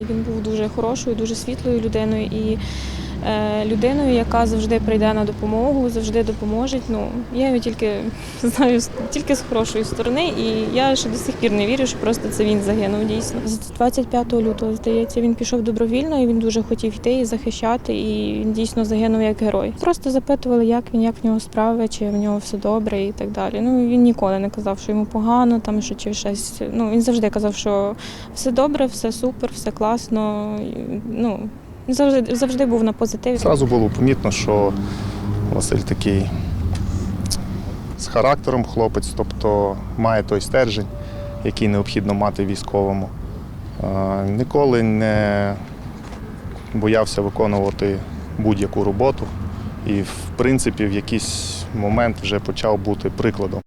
Він був дуже хорошою, дуже світлою людиною і людиною, яка завжди прийде на допомогу, завжди допоможе. Ну я його тільки знаю тільки з хорошої сторони, і я ще до сих пір не вірю, що просто це він загинув дійсно. З 25 лютого здається, він пішов добровільно і він дуже хотів йти і захищати. І він дійсно загинув як герой. Просто запитували, як він, як в нього справи, чи в нього все добре і так далі. Ну він ніколи не казав, що йому погано, там що чи щось. Ну він завжди казав, що все добре, все супер, все класно. Ну завжди завжди був на позитиві. Зразу було помітно, що Василь такий з характером хлопець, тобто має той стержень, який необхідно мати військовому. Ніколи не боявся виконувати будь-яку роботу і, в принципі, в якийсь момент вже почав бути прикладом.